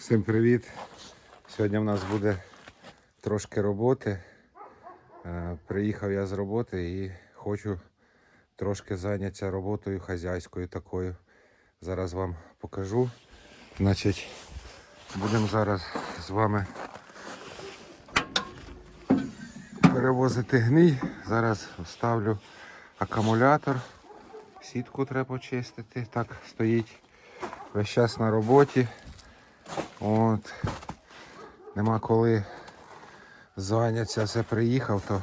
Всім привіт! Сьогодні в нас буде трошки роботи. Е, Приїхав я з роботи і хочу трошки зайнятися роботою хазяйською такою. Зараз вам покажу. Значить, будемо зараз з вами перевозити гній. Зараз вставлю акумулятор. Сітку треба почистити. Так стоїть весь час на роботі. От. Нема коли зайнятися. Все приїхав, то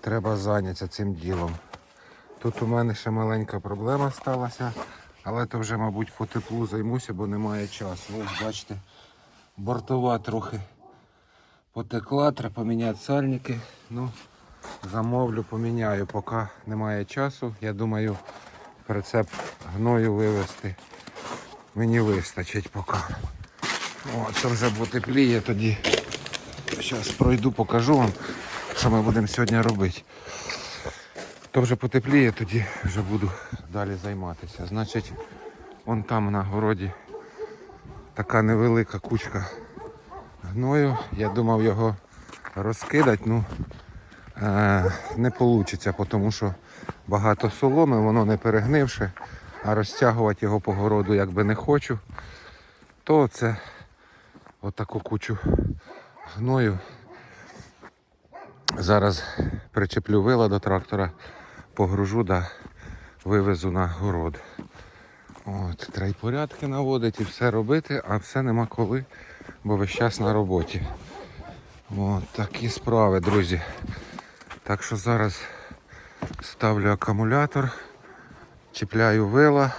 треба зайнятися цим ділом. Тут у мене ще маленька проблема сталася, але то вже, мабуть, по теплу займуся, бо немає часу. Ось бачите, бортова трохи потекла, треба поміняти сальники. Ну, замовлю, поміняю, поки немає часу. Я думаю, прицеп гною вивезти мені вистачить поки. О, це вже потепліє тоді. Зараз пройду, покажу вам, що ми будемо сьогодні робити. То вже потепліє, тоді вже буду далі займатися. Значить, вон там на городі така невелика кучка гною. Я думав його розкидати, ну е, не вийде, тому що багато соломи, воно не перегнивши, а розтягувати його по городу якби не хочу, то це отаку кучу гною. Зараз причеплю вила до трактора, погружу да вивезу на город. От, треба й порядки наводити і все робити, а все нема коли, бо весь час на роботі. От такі справи, друзі. Так що зараз ставлю акумулятор, чіпляю вила,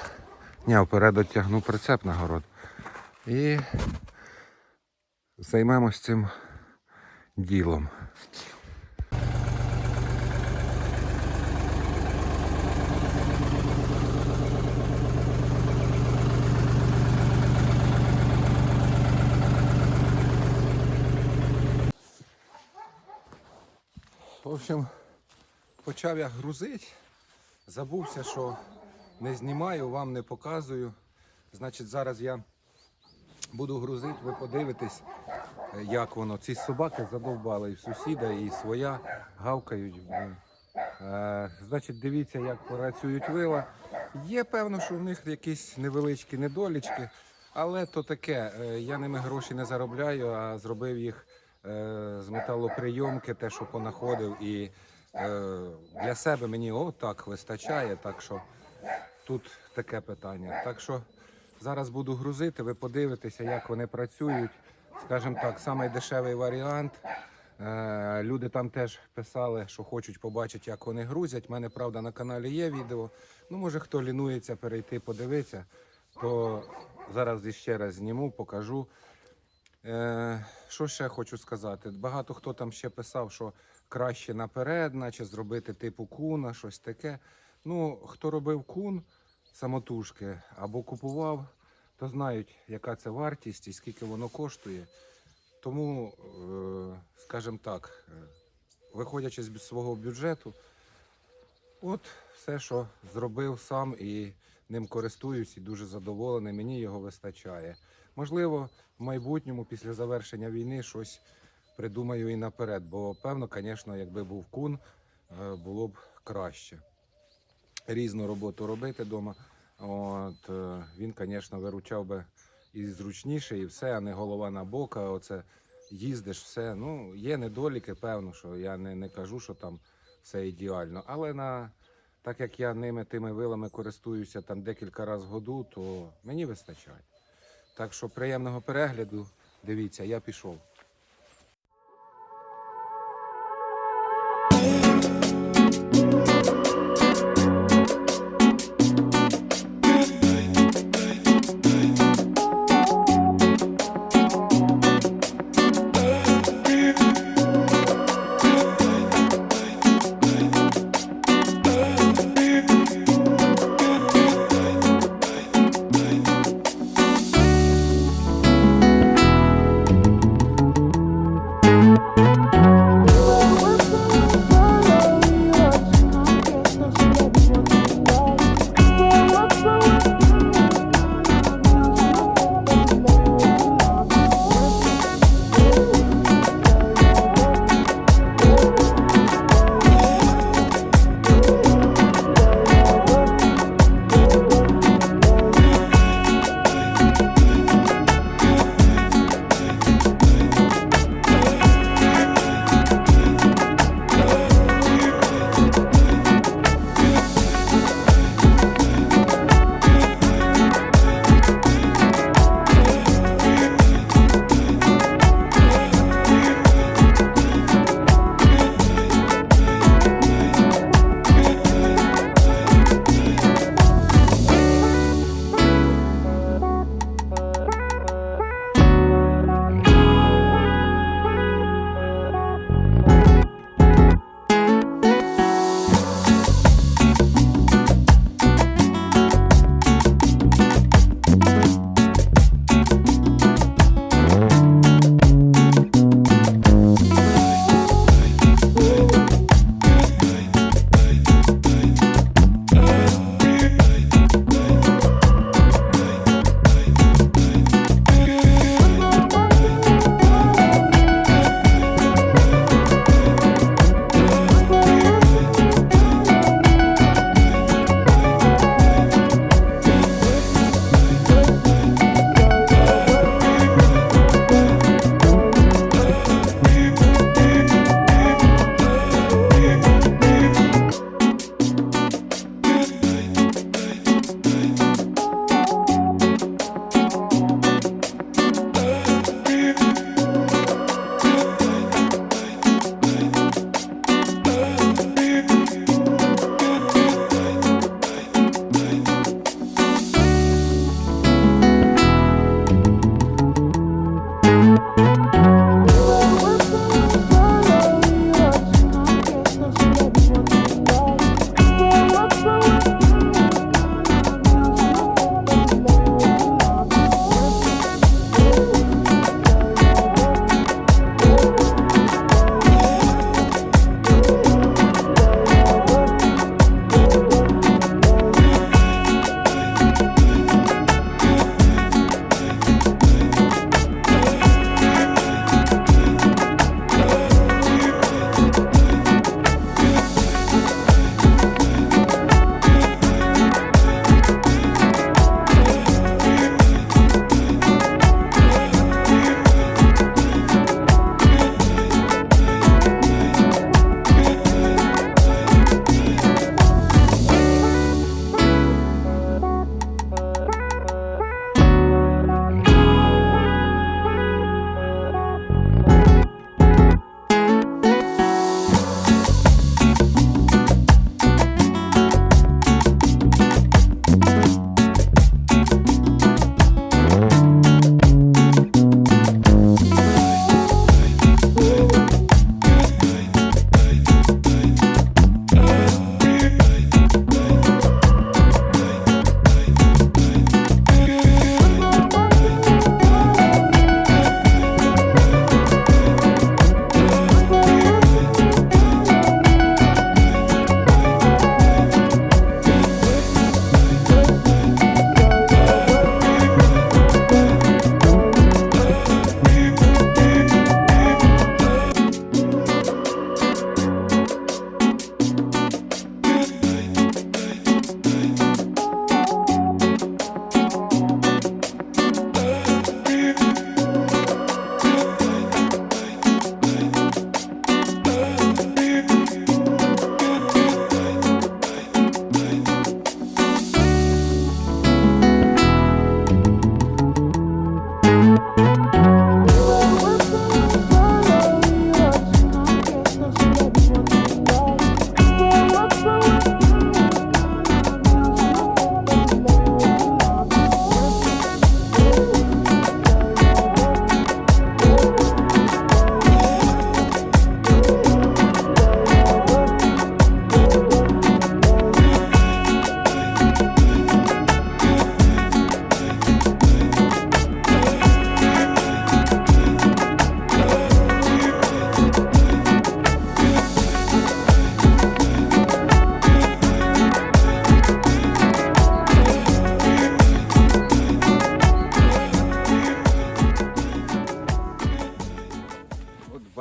ні, вперед тягну прицеп на город. І займемось цим ділом. В общем, почав я грузити. Забувся, що не знімаю, вам не показую. Значить, зараз я буду грузити, ви подивитесь, як воно. Ці собаки задовбали і сусіда, і своя гавкають. Е, значить, дивіться, як працюють вила. Є певно, що в них якісь невеличкі недолічки, але то таке. Е, Я ними гроші не заробляю, а зробив їх е, з металоприйомки, те, що понаходив. І для себе мені отак вистачає. Так що тут таке питання. Так що зараз буду грузити, ви подивитеся, як вони працюють. Скажімо так, самий дешевий варіант. Е, Люди там теж писали, що хочуть побачити, як вони грузять. У мене правда на каналі є відео. Ну, може, хто лінується перейти, подивитися, то зараз іще раз зніму, покажу. Е, що ще хочу сказати? Багато хто там ще писав, що краще наперед, наче зробити типу куна, щось таке. Ну, хто робив кун самотужки або купував, то знають, яка це вартість і скільки воно коштує. Тому, е, скажімо так, е, виходячи з свого бюджету, от все, що зробив сам і ним користуюсь, і дуже задоволений, мені його вистачає. Можливо, в майбутньому, після завершення війни, щось придумаю і наперед, бо певно, звісно, якби був кун, е, було б краще. Різну роботу робити вдома. От, е, він, звісно, виручав би і зручніше, і все, а не голова на бока. Оце їздиш, все. Ну, є недоліки, певно, що я не, не кажу, що там все ідеально. Але на, так як я ними тими вилами користуюся там декілька разів в году, то мені вистачає. Так що приємного перегляду. Дивіться, я пішов.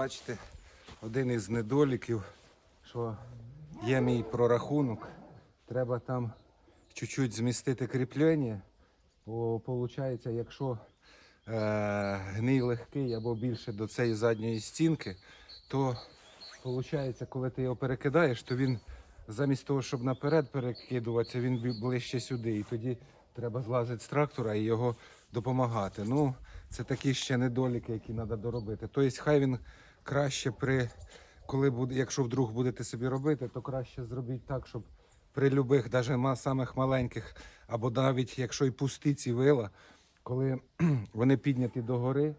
Бачите, один із недоліків, що є мій прорахунок. Треба там чуть-чуть змістити кріплення. Бо виходить, якщо е, гній легкий або більше до цієї задньої стінки, то виходить, коли ти його перекидаєш, то він замість того, щоб наперед перекидуватися, він ближче сюди. І тоді треба злазити з трактора і його допомагати. Ну, це такі ще недоліки, які треба доробити. Тобто, хай він краще при коли буде, якщо вдруг будете собі робити, то краще зробіть так, щоб при любих, навіть самих маленьких, або навіть якщо і пусті ці вила, коли вони підняті догори,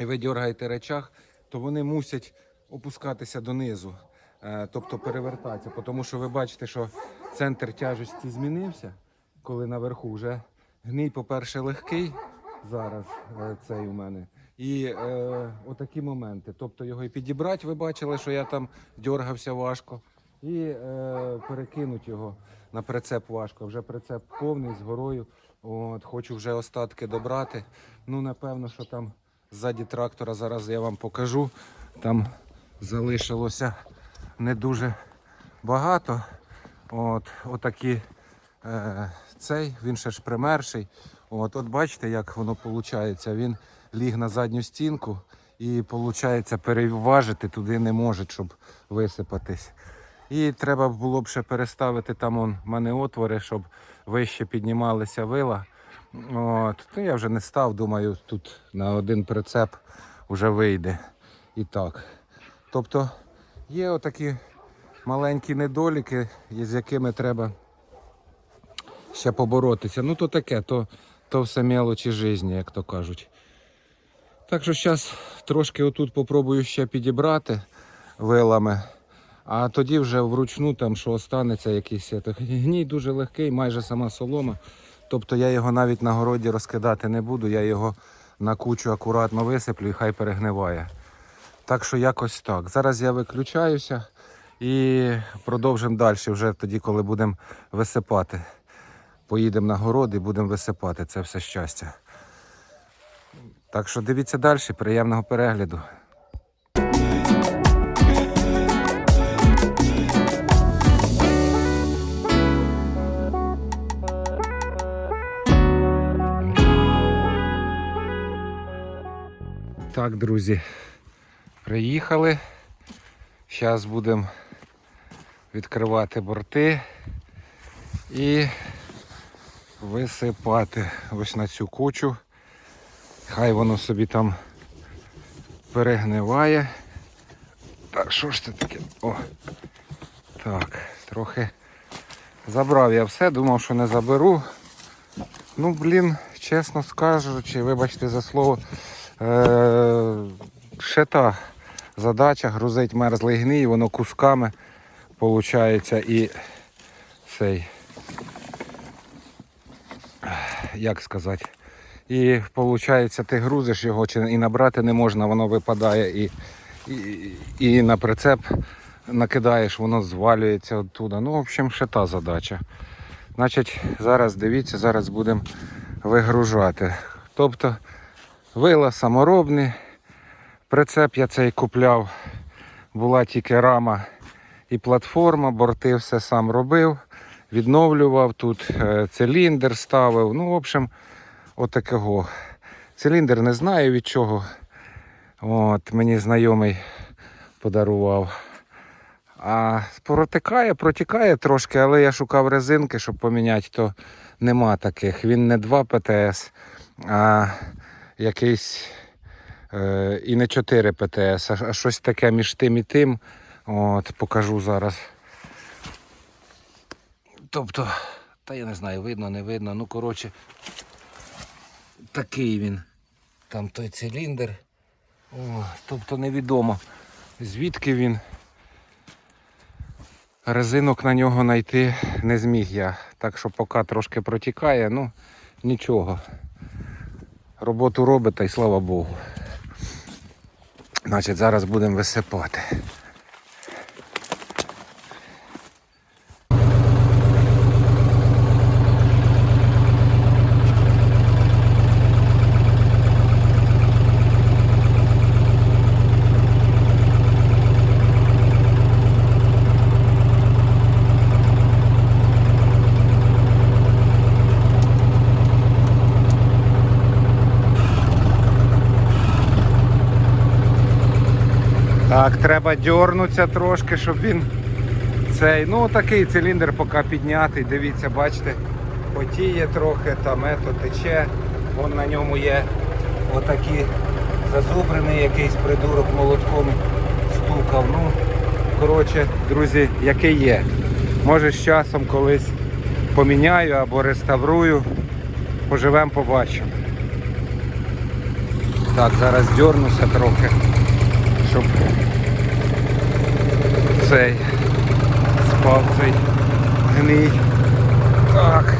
і ви дергаєте речах, то вони мусять опускатися донизу, е, тобто перевертатися. Тому що ви бачите, що центр тяжесті змінився, коли наверху вже гній, по-перше, легкий зараз е, цей у мене. І е, отакі моменти. Тобто його і підібрати, ви бачили, що я там дергався важко, і е, перекинути його на прицеп важко. Вже прицеп повний з горою. От, хочу вже остатки добрати. Ну, напевно, що там ззаді трактора зараз я вам покажу. Там залишилося не дуже багато. От, отакі е, цей, він ще ж примерший. От, от бачите, як воно виходить. Він ліг на задню стінку і виходить, переважити туди не може, щоб висипатись. І треба було б ще переставити там он, в мене отвори, щоб вище піднімалися вила. От. То я вже не став, думаю, тут на один прицеп вже вийде. І так. Тобто є отакі маленькі недоліки, з якими треба ще поборотися. Ну то таке, то, то все мелочі житті, як то кажуть. Так що зараз трошки отут попробую ще підібрати вилами, а тоді вже вручну там, що останеться якийсь. Гній дуже легкий, майже сама солома. Тобто я його навіть на городі розкидати не буду, я його на кучу акуратно висиплю і хай перегниває. Так що якось так. Зараз я виключаюся і продовжимо далі вже тоді, коли будемо висипати. Поїдемо на город і будемо висипати це все щастя. Так що дивіться далі, приємного перегляду. Так, друзі, приїхали. Зараз будемо відкривати борти і висипати ось на цю кучу. Хай воно собі там перегниває. Так, що ж це таке? О! Так, трохи забрав я все, думав, що не заберу. Ну, блін, чесно скажучи, вибачте за слово, е- ще та задача грузить мерзлий гній, воно кусками виходить і цей, як сказати, і виходить, ти грузиш його чи і набрати не можна, воно випадає і, і, і на прицеп накидаєш, воно звалюється оттуда. Ну, в общем, ще та задача. Значить, зараз дивіться, зараз будемо вигружати. Тобто вила саморобні, прицеп я цей купляв, була тільки рама і платформа, борти все сам робив, відновлював тут, е, циліндр ставив. Ну, в общем, отакого. Циліндр не знаю від чого. От, мені знайомий подарував. А протикає, протікає трошки, але я шукав резинки, щоб поміняти, то нема таких. Він не 2 ПТС, а якийсь е, і не 4 ПТС, а, щось таке між тим і тим. От, покажу зараз. Тобто, та я не знаю, видно, не видно. Ну, коротше, такий він. Там той циліндр. О, тобто невідомо звідки він. Резинок на нього знайти не зміг я. Так що поки трошки протікає, ну нічого. Роботу робить та й слава Богу. Значить, зараз будемо висипати. Так, треба дьорнутися трошки, щоб він цей. Ну такий циліндр поки піднятий. Дивіться, бачите, потіє трохи, там ето тече. Вон на ньому є отакі зазубрений якийсь придурок молотком стукав. Ну, коротше, друзі, який є. Може з часом колись поміняю або реставрую. Поживемо, побачимо. Так, зараз дьорнуся трохи, щоб цей спав цей гній. Так.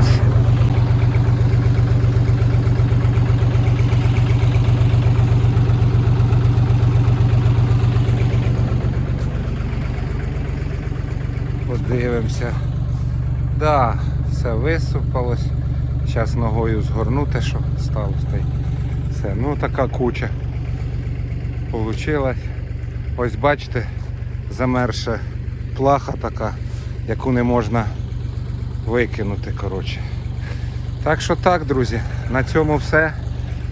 Зараз. Подивимося. Да, все висипалось. Зараз ногою згорнути, що сталося. та Все, ну така куча. Получилась. Ось бачите, замерша плаха така, яку не можна викинути. коротше. Так що так, друзі, на цьому все.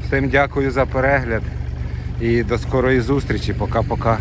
Всім дякую за перегляд і до скорої зустрічі. Пока-пока.